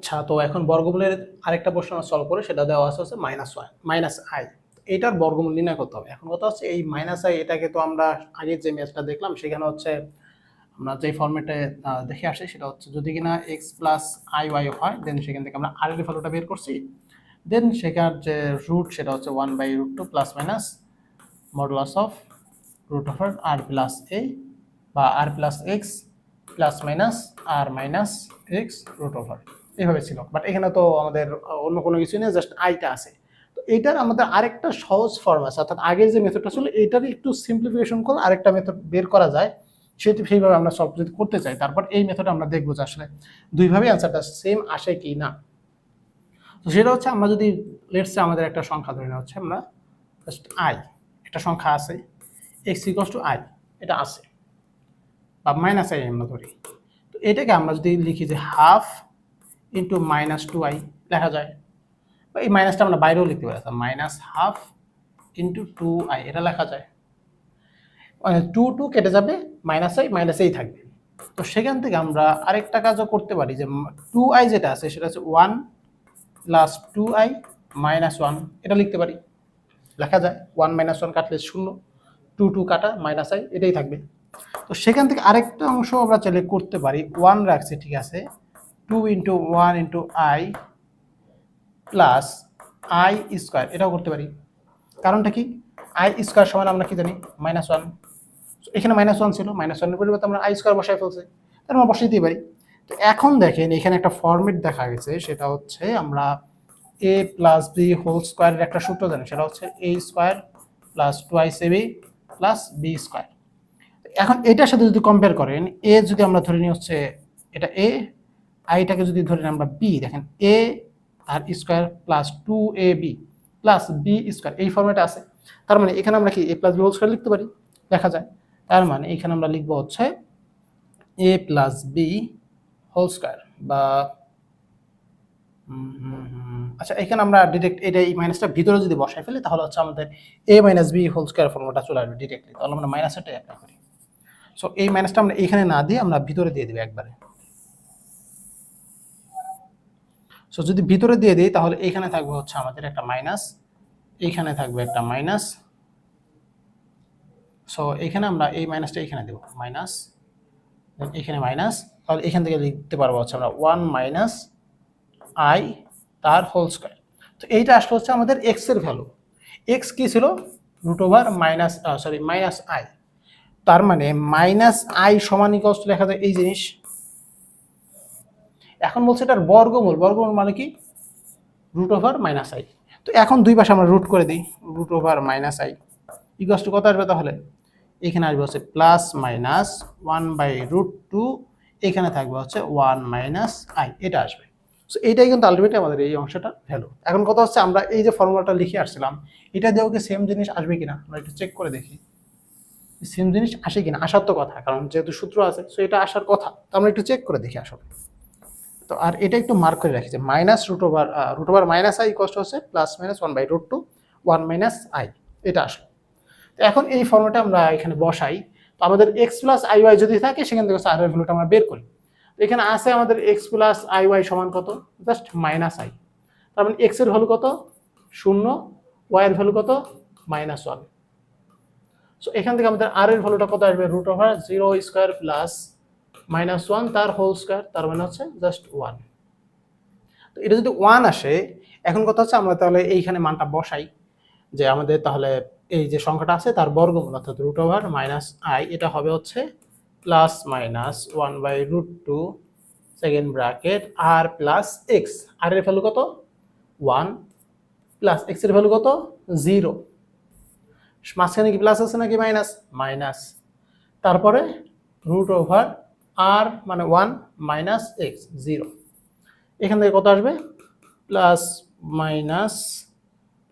আচ্ছা তো এখন বর্গমূলের আরেকটা প্রশ্ন সলভ করে সেটা দেওয়া আছে হচ্ছে মাইনাস ওয়ান মাইনাস আই এটার বর্গমূল নির্ণয় করতে হবে। এখন কথা হচ্ছে এই মাইনাস আই এটাকে তো আমরা আগের যে ম্যাচটা দেখলাম, সেখানে হচ্ছে আমরা যে ফর্মেটে দেখে আসি, সেটা হচ্ছে যদি কিনা এক্স প্লাস আই ওয়াই হয় দেন সেখান থেকে আমরা আর এর ভ্যালুটা বের করছি। দেন সেখান যে রুট সেটা হচ্ছে one by root two plus minus modulus of root of R plus A বা R plus X plus minus R minus X root over এইভাবে ছিল। বাট এখানে তো আমাদের অন্য কোনো কিছু নেই জাস্ট আইটা আছে। তো এইটার আমাদের আরেকটা সহজ ফর্ম আছে, অর্থাৎ আগের যে মেথডটা ছিল এইটারই একটু সিম্পলিফিকেশন করে আরেকটা মেথড বের করা যায়। সেটি সেইভাবে আমরা সলভ যদি করতে চাই, তারপর এই মেথডে আমরা দেখব যে আসলে দুইভাবে অ্যান্সারটা সেম আসে কি না। তো সেটা হচ্ছে আমরা যদি লেটসে আমাদের একটা সংখ্যা ধরে নেওয়া হচ্ছে, আমরা জাস্ট আই একটা সংখ্যা আছে এক্স ইকস টু আই এটা আছে। বা মাইনাস আই আমরা ধরি। তো এটাকে আমরা যদি লিখি যে half into minus two I লেখা যায়। বা এই মাইনাসটা আমরা বাইরেও লিখতে পারি minus half into two I এটা লেখা যায়। মানে টু টু কেটে যাবে মাইনাস আই মাইনাস এই থাকবে। তো সেখান থেকে আমরা আরেকটা কাজও করতে পারি যে টু আই যেটা আছে, সেটা হচ্ছে one plus two I minus one এটা লিখতে পারি। লেখা যায় ওয়ান মাইনাস ওয়ান কাটলে শূন্য টু টু কাটা মাইনাস আই এটাই থাকবে। তো সেখান থেকে আরেকটা অংশ আমরা চাইলে করতে পারি। ওয়ান রাখছে, ঠিক আছে? Two into one into I plus I square এটাও করতে পারি। কারণটা কি? আই স্কোয়ার সমান আমরা কি জানি? মাইনাস ওয়ান এখানে মাইনাস ওয়ান ছিল। মাইনাস ওয়ানের পরিবর্তে আমরা আই স্কোয়ার বসাই ফেলছি। তার আমরা বসাই দিতে পারি। তো এখন দেখেন, এখানে একটা ফর্মেট দেখা গেছে। সেটা হচ্ছে আমরা এ প্লাস বি হোল স্কোয়ারের একটা সূত্র জানি। সেটা হচ্ছে A square plus twice A B plus B square এখন এটার সাথে যদি কম্পেয়ার করেন এ যদি আমরা ধরে নিই হচ্ছে এটা এ আইটাকে যদি ধরে নিই আমরা বি দেখেন A R square plus two A B plus B square এই ফর্মেটে আছে। তার মানে এখানে আমরা কি A plus B whole square লিখতে পারি? দেখা যায়। তার মানে এখানে আমরা লিখব হচ্ছে A plus B whole square বা। আচ্ছা এখানে আমরা ডিরেক্ট এটা এই মাইনাসটা ভিতরে যদি বসাই ফেলি, তাহলে হচ্ছে আমাদের A minus B whole square ফর্মুলাটা চলে আসবে ডিরেক্টলি তাহলে আমরা মাইনাসটা অ্যাপ্লাই করি। সো এই মাইনাসটা আমরা এখানে না দিয়ে আমরা ভিতরে দিয়ে দেবো একবারে। সো যদি ভিতরে দিয়ে দিই, তাহলে এখানে থাকবে হচ্ছে আমাদের একটা মাইনাস এইখানে থাকবে একটা মাইনাস সো এখানে আমরা এই মাইনাসটা এখানে দেবো মাইনাস এখানে মাইনাস তাহলে এখান থেকে লিখতে পারব হচ্ছে আমরা ওয়ান মাইনাস আই তার হোল স্কোয়ার তো এইটা আসলে হচ্ছে আমাদের এক্সের ভ্যালু এক্স কি ছিল? Root over minus sorry minus I তার মানে মাইনাস আই সমান ইকস লেখা যায় এই জিনিস এখন বলছে এটার বর্গমূল বর্গমূল মানে কি? রুট ওভার মাইনাস আই তো এখন দুই পাশে আমরা রুট করে দিই root over minus I equals to কত আসবে তাহলে? এখানে আসবে হচ্ছে plus minus one by root two এখানে থাকবে হচ্ছে ওয়ান মাইনাস আই এটা আসবে। সো এইটাই কিন্তু আলটিমেটলি আমাদের এই অংশটা ভ্যালু এখন কথা হচ্ছে আমরা এই যে ফর্মুলাটা লিখে আসছিলাম, এটা দিয়েও কি সেম জিনিস আসবে কিনা? আমরা একটু চেক করে দেখি। সেম জিনিস আসে কিনা? আসার তো কথা, কারণ যেহেতু সূত্র আছে সো এটা আসার কথা। তো আমরা একটু চেক করে দেখি আসলে। তো আর এটা একটু মার্ক করে রাখি যে minus root over root over minus I কষ্ট হচ্ছে plus minus one by root two one minus I এটা আসলো। তো এখন এই ফর্মেটে আমরা এখানে বসাই। তো আমাদের এক্স প্লাস আই ওয়াই যদি থাকে, সেখান থেকে আর ভ্যালুটা আমরা বের করি। তো এখানে আছে আমাদের এক্স প্লাস আই ওয়াই সমান কত? জাস্ট মাইনাস আই তার মানে এক্সের ভ্যালু কত? শূন্য। ওয়াই এর ভ্যালু কত? মাইনাস ওয়ান সো এখান থেকে আমাদের আর এর ভ্যালুটা কত আসবে? Root over zero square plus minus one তার হোল স্কোয়ার তার মানে হচ্ছে জাস্ট ওয়ান তো এটা যদি ওয়ান আসে, এখন কথা হচ্ছে আমরা তাহলে এইখানে মানটা বসাই, যে আমাদের তাহলে এই যে সংখ্যাটা আছে, তার বর্গমূল অর্থাৎ রুট ওভার মাইনাস আই এটা হবে হচ্ছে plus minus one by root two second bracket R plus X R এর ভ্যালু কত? ওয়ান প্লাস এক্সের ভ্যালু কত? জিরো মাঝখানে কি প্লাস আছে নাকি মাইনাস মাইনাস তারপরে রুট ওভার আর মানে ওয়ান মাইনাস এক্স জিরো এখান থেকে কত আসবে? Plus minus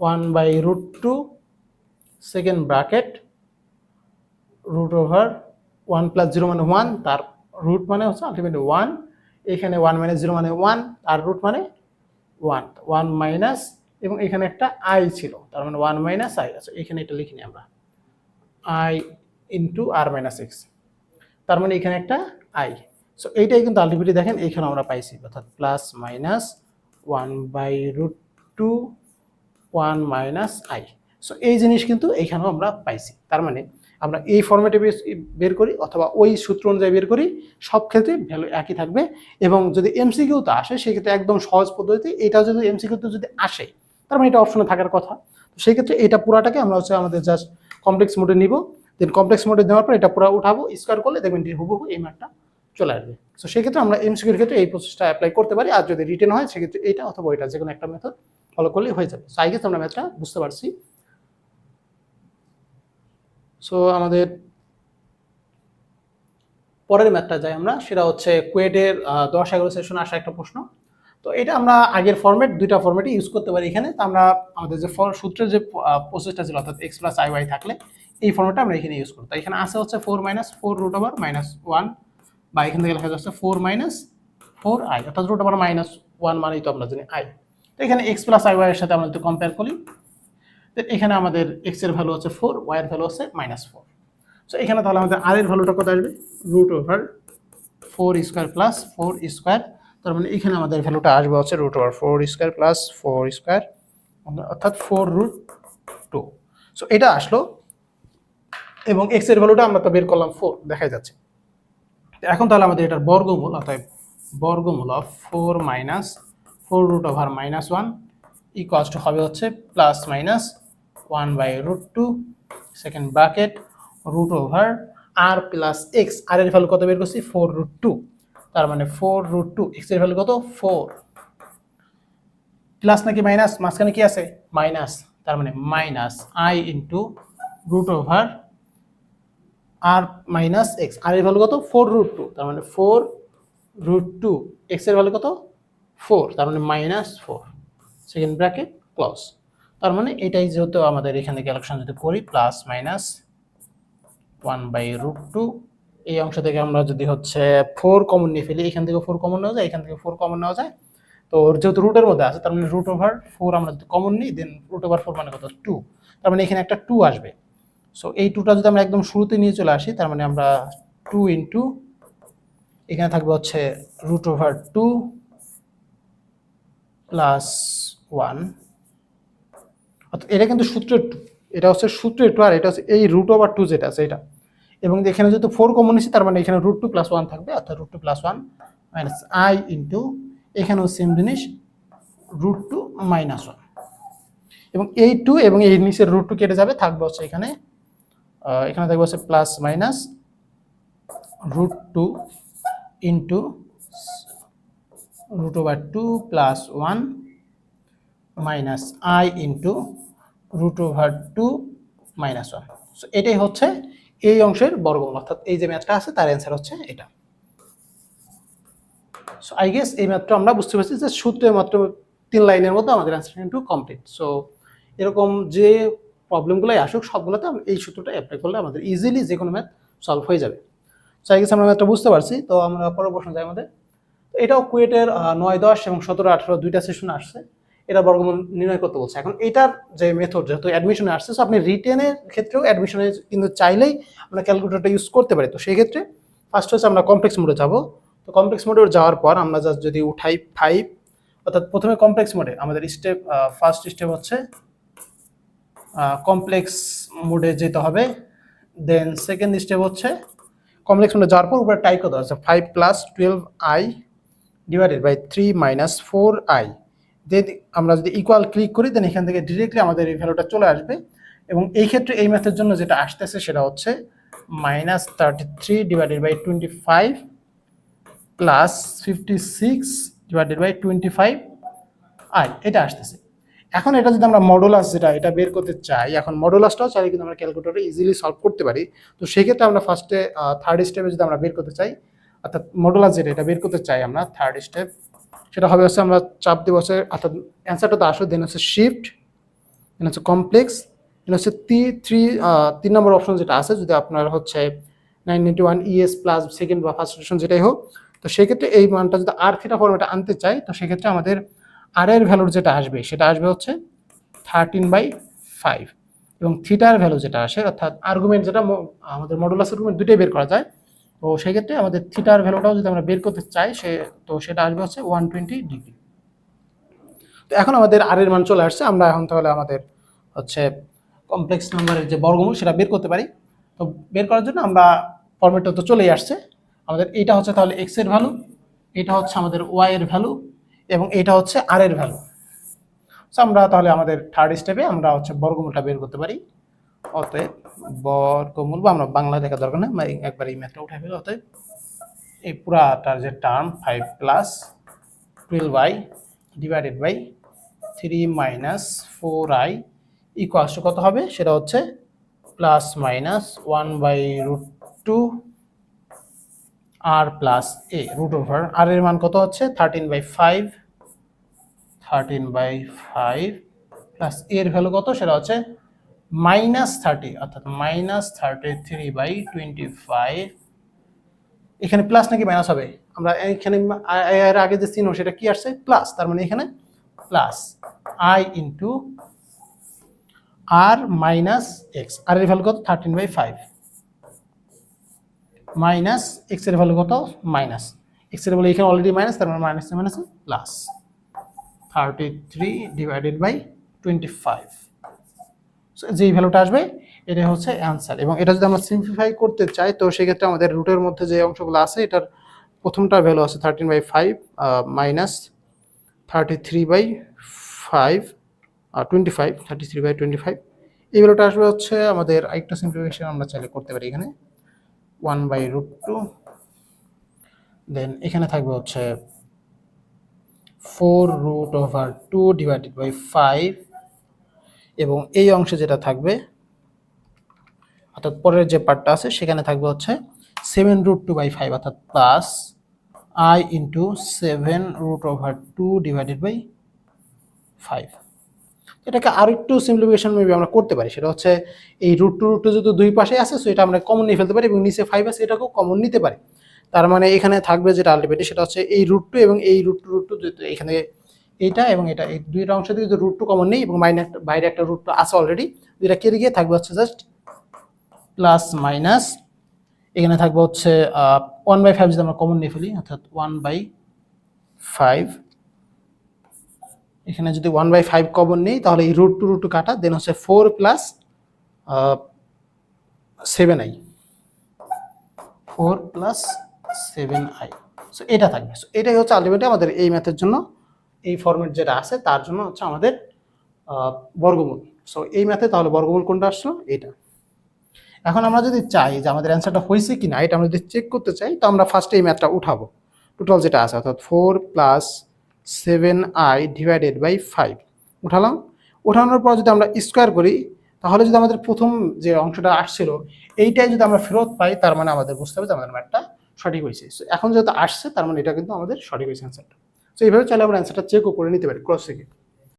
one by root two second bracket root over one plus zero মানে ওয়ান তার রুট মানে হচ্ছে আলটিমেটলি ওয়ান এখানে ওয়ান মাইনাস জিরো মানে ওয়ান আর রুট মানে ওয়ান ওয়ান মাইনাস এবং এখানে একটা আই ছিল, তার মানে ওয়ান মাইনাস আই আছে এখানে এটা লিখিনি আমরা। I into R minus X তার মানে এখানে একটা আই। সো এইটাই কিন্তু আলটিমেটলি দেখেন, এইখানে আমরা পাইছি, অর্থাৎ plus minus one by root two one minus I so এই জিনিস কিন্তু এইখানেও আমরা পাইছি। তার মানে আমরা এই ফর্মেটে বের করি অথবা ওই সূত্র অনুযায়ী বের করি, সব ক্ষেত্রে ভ্যালু একই থাকবে এবং যদি এমসিকিউতে আসে, সেক্ষেত্রে একদম সহজ পদ্ধতিতে এটা যদি এমসি এমসিকিউতে যদি আসে, তার মানে এটা অপশনে থাকার কথা। তো সেক্ষেত্রে এটা পুরাটাকে আমরা হচ্ছে আমাদের জাস্ট কমপ্লেক্স মোডে নিব দেন কমপ্লেক্স মোডে দেওয়ার পর এটা পুরো উঠাবো স্কোয়ার করলে দেখবেন হুবহু এই ম্যাটটা চলে আসবে। তো সেক্ষেত্রে আমরা এমসিকিউর ক্ষেত্রে এই প্রসেসটা অ্যাপ্লাই করতে পারি। আর যদি রিটেন হয়, সেক্ষেত্রে এটা অথবা এটা যে কোনো একটা মেথড ফলো করলেই হয়ে যাবে। সো আই গেস আমরা ম্যাথটা বুঝতে পারছি। সো আমাদের পরের ম্যাথটা যাই আমরা, সেটা হচ্ছে কুয়েটের দশ এগারো সেশন আসা একটা প্রশ্ন। তো এটা আমরা আগের ফরম্যাট দুইটা ফরম্যাটে ইউজ করতে পারি এখানে। তো আমরা আমাদের যে সূত্রের যে প্রসেসটা ছিল, অর্থাৎ এক্স প্লাস আই ওয়াই থাকলে, এই ফর্মেটটা আমরা এখানে ইউজ করতাম এখানে আসে হচ্ছে four minus four root over minus one বা এখান থেকে লেখা যাচ্ছে ফোর মাইনাস ফোর আই অর্থাৎ রুট ওভার মাইনাস ওয়ান মানেই তো আমরা জানি আই তো এখানে এক্স প্লাস আই ওয়াই এর সাথে আমরা যদি কম্পেয়ার করি তো এখানে আমাদের এক্সের ভ্যালু হচ্ছে ফোর ওয়াই এর ভ্যালু হচ্ছে মাইনাস ফোর সো এখানে তাহলে আমাদের আর এর ভ্যালুটা কত আসবে? Root over four square plus four square তার মানে এখানে আমাদের ভ্যালুটা আসবে হচ্ছে root over four square plus four square অর্থাৎ ফোর রুট টু সো এটা আসলো এবং এক্সের ভ্যালুটা আমরা তো বের করলাম ফোর দেখাই যাচ্ছে। এখন তাহলে আমাদের এটার বর্গমূল অর্থাৎ বর্গমূল of four minus four root over minus one equals two হবে হচ্ছে plus minus one by root two second bracket root over R plus X R এর ভ্যালু কত বের করছি? ফোর রুট টু তার মানে ফোর রুট টু এক্সের value কত? ফোর প্লাস নাকি মাইনাস মাঝখানে কি আছে? মাইনাস তার মানে minus I into root over R minus X R এর ভ্যালু কত? ফোর রুট টু তার মানে ফোর রুট টু এক্সের ভ্যালু কত? ফোর তার মানে minus four second bracket close তার মানে এটাই যেহেতু আমাদের এখানে ক্যালকুলেশন যদি করি plus minus one by root two এই অংশ থেকে আমরা যদি হচ্ছে ফোর কমন নিয়ে ফেলি, এখান থেকে ফোর কমন নেওয়া যায়, এখান থেকে ফোর কমন নেওয়া যায়। তো যেহেতু রুটের মধ্যে আছে, তার মানে রুট ওভার ফোর আমরা যদি কমন নিই দেন রুট ওভার ফোর মানে কত? টু তার মানে এখানে একটা টু আসবে। সো এই টুটা যদি আমরা একদম শুরুতে নিয়ে চলে আসি, তার মানে আমরা টু ইন্টু এখানে থাকবে হচ্ছে root over two plus one অর্থাৎ এটা কিন্তু সূত্রের টু এটা হচ্ছে সূত্রের টু আর এটা হচ্ছে এই রুট ওভার টু যেটা আছে এটা। এবং এখানে যেহেতু ফোর কমন নিচ্ছি তার মানে এখানে রুট টু প্লাস ওয়ান থাকবে, অর্থাৎ root two plus one minus I into এখানেও সেম জিনিস রুট টু মাইনাস ওয়ান এবং এই টু এবং এই নিচের রুট টু কেটে যাবে, থাকবে হচ্ছে এখানে এখানে থাকবে হচ্ছে plus minus root two into root over two plus one minus I into root over two minus one so এটাই হচ্ছে এই অংশের বর্গমূল, অর্থাৎ এই যে ম্যাথটা আছে তার অ্যান্সার হচ্ছে এটা। সো আই গেস এই ম্যাথটা আমরা বুঝতে পারছি যে সূত্রে মাত্র তিন লাইনের মধ্যে আমাদের অ্যান্সার কিন্তু কমপ্লিট সো এরকম যে প্রবলেমগুলোই আসুক, সবগুলোতে এই সূত্রটা অ্যাপ্লাই করলে আমাদের ইজিলি যে কোনো ম্যাথ সলভ হয়ে যাবে। সো গেস আমরা ম্যাথটা বুঝতে পারছি। তো আমরা পরের প্রশ্ন যাই আমাদের। এটাও কুয়েটের নয় দশ এবং সতেরো আঠারো দুইটা সেশন আসছে। এটা বর্গমূল নির্ণয় করতে বলছে। এখন এটার যে মেথড যেহেতু অ্যাডমিশনে আসছে সো আপনি রিটেনের ক্ষেত্রেও অ্যাডমিশনে কিন্তু চাইলেই আমরা ক্যালকুলেটরটা ইউজ করতে পারি। তো সেই ক্ষেত্রে ফার্স্ট হচ্ছে আমরা কমপ্লেক্স মোডে যাব। তো কমপ্লেক্স মোডে যাওয়ার পর আমরা জাস্ট যদি উঠাই ফাইভ অর্থাৎ প্রথমে কমপ্লেক্স মোডে আমাদের স্টেপ ফার্স্ট স্টেপ হচ্ছে কমপ্লেক্স মোডে যেতে হবে। দেন সেকেন্ড স্টেপ হচ্ছে কমপ্লেক্স মোডে যাওয়ার পর উপরে টাই কত আছে। Five plus twelve I divided by three minus four I then আমরা যদি ইকুয়াল ক্লিক করি দেন এখান থেকে ডিরেক্টলি আমাদের এই ভ্যালুটা চলে আসবে। এবং এই ক্ষেত্রে এই ম্যাথের জন্য যেটা আসতেছে সেটা হচ্ছে minus thirty three divided by twenty five plus fifty six divided by twenty five I এটা আসতেছে। এখন এটা যদি আমরা মডুলাস যেটা, এটা বের করতে চাই, এখন মডুলাসটাও চাইলে কিন্তু আমরা ক্যালকুলেটরে ইজিলি সলভ করতে পারি। তো সেক্ষেত্রে আমরা ফার্স্টে থার্ড স্টেপে যদি আমরা বের করতে চাই, অর্থাৎ মডুলাস যেটা, এটা বের করতে চাই আমরা থার্ড স্টেপ সেটা হবে হচ্ছে আমরা চাপ দিব হচ্ছে, অর্থাৎ অ্যান্সারটা তো আসো দেন হচ্ছে শিফট দেন হচ্ছে কমপ্লেক্স দেন হচ্ছে তি থ্রি তিন নম্বর অপশন যেটা আছে, যদি আপনার হচ্ছে nine ninety one ES plus second বা ফার্স্ট যেটাই হোক, তো সেক্ষেত্রে এই মানটা যদি আর থিটা ফর্মেটে আনতে চাই, তো সেক্ষেত্রে আমাদের আর এর ভ্যালুর যেটা আসবে, সেটা আসবে হচ্ছে থার্টিন বাই ফাইভ এবং থিটার ভ্যালু যেটা আসে, অর্থাৎ আর্গুমেন্ট যেটা আমাদের মডুলাস আর্গুমেন্ট দুটোই বের করা যায়। তো সেক্ষেত্রে আমাদের থিটার ভ্যালুটাও যদি আমরা বের করতে চাই, সে, তো সেটা আসবে হচ্ছে ওয়ান টোয়েন্টি ডিগ্রি তো এখন আমাদের আর এর মান চলে আসছে, আমরা এখন তাহলে আমাদের হচ্ছে কমপ্লেক্স নাম্বারের যে বর্গমূল, সেটা বের করতে পারি। তো বের করার জন্য আমরা ফর্মেটটা তো চলেই আসছে। আমাদের এইটা হচ্ছে তাহলে এক্সের ভ্যালু এটা হচ্ছে আমাদের ওয়াই এর ভ্যালু এবং এটা হচ্ছে আর এর ভ্যালু সো আমরা তাহলে আমাদের থার্ড স্টেপে আমরা হচ্ছে বর্গমূলটা বের করতে পারি। অতএব বর্গমূল, বা আমরা বাংলা লেখা দরকার আমরা একবার এই ম্যাথটা উঠে ফেলি। অতএব এই পুরাটার যে term five plus twelve I divided by three minus four I equals কত হবে? সেটা হচ্ছে plus minus one by root two R plus A root over আর এর মান কত হচ্ছে? Thirteen by five thirteen by five plus এর ভ্যালু কত? সেটা হচ্ছে মাইনাস থার্টি অর্থাৎ minus thirty three by twenty five এখানে প্লাস নাকি মাইনাস হবে? আমরা এখানে এর আগে যে চিহ্ন, সেটা কি আসছে? প্লাস তার মানে এখানে plus I into R minus X R এর ভ্যালু কত? থার্টিন বাই ফাইভ মাইনাস এক্সের ভ্যালু কত? মাইনাস এক্সের ভ্যালু এখানে অলরেডি মাইনাস তার মানে minus minus plus thirty three divided by twenty five যেই ভ্যালুটা আসবে এটা হচ্ছে অ্যান্সার এবং এটা যদি আমরা সিম্পলিফাই করতে চাই, তো সেক্ষেত্রে আমাদের রুটের মধ্যে যে অংশগুলো আছে, এটার প্রথমটা ভ্যালু আছে thirteen by five minus thirty three by five twenty five thirty three by twenty five এই ভ্যালুটা আসবে হচ্ছে আমাদের আরেকটা সিম্পলিফিকেশন আমরা চাইলে করতে পারি এখানে। One by root two then এখানে থাকবে হচ্ছে four root over two divided by five এবং এই অংশে যেটা থাকবে, অর্থাৎ পরের যে পার্টটা আছে, সেখানে থাকবে হচ্ছে seven root two by five অর্থাৎ plus I into seven root over two divided by five এটাকে আরেকটু সিম্পলিফিকেশন মেবি আমরা করতে পারি, সেটা হচ্ছে এই রুট টু রুট টু যেহেতু দুই পাশে আছে সো এটা আমরা কমন নিয়ে ফেলতে পারি এবং নিচে ফাইভ আছে, এটাকেও কমন নিতে পারি। তার মানে এখানে থাকবে যেটা আলটিমেটলি সেটা হচ্ছে এই রুট টু এবং এই রুট টু রুট টু এখানে এইটা এবং এটা, এই দুইটা অংশ যদি রুট টু কমন নেই এবং বাইরে একটা বাইরে একটা রুট টু আছে অলরেডি দুইটা কেটে গিয়ে থাকবে হচ্ছে জাস্ট প্লাস মাইনাস এখানে থাকবে হচ্ছে ওয়ান বাই ফাইভ যদি আমরা কমন নিয়ে ফেলি, অর্থাৎ ওয়ান বাই ফাইভ এখানে যদি ওয়ান বাই ফাইভ কমন নেই, তাহলে এই রুট টু রুট টু কাটা দেন হচ্ছে four plus seven I. Four plus seven I. So এটা থাকবে। সো এটাই হচ্ছে আলটিমেটলি আমাদের এই ম্যাথের জন্য, এই ফর্মেট যেটা আছে, তার জন্য হচ্ছে আমাদের বর্গমূল। সো এই ম্যাথে তাহলে বর্গমূল কোনটা আসলো? এটা। এখন আমরা যদি চাই যে আমাদের অ্যান্সারটা হয়েছে কি না এটা আমরা যদি চেক করতে চাই, তো আমরা ফার্স্টে এই ম্যাথটা উঠাবো। টোটাল যেটা আছে, অর্থাৎ four plus seven I divided by five উঠালাম। উঠানোর পর যদি আমরা স্কোয়ার করি, তাহলে যদি আমাদের প্রথম যে অংশটা আসছিল, এইটাই যদি আমরা ফেরত পাই, তার মানে আমাদের বুঝতে হবে যে আমাদের ম্যাথটা সঠিক হয়েছে। সো এখন যেহেতু আসছে, তার মানে এটা কিন্তু আমাদের সঠিক হয়েছে অ্যান্সারটা তো এইভাবে চাইলে আমরা অ্যান্সারটা চেকও করে নিতে পারি ক্রস থেকে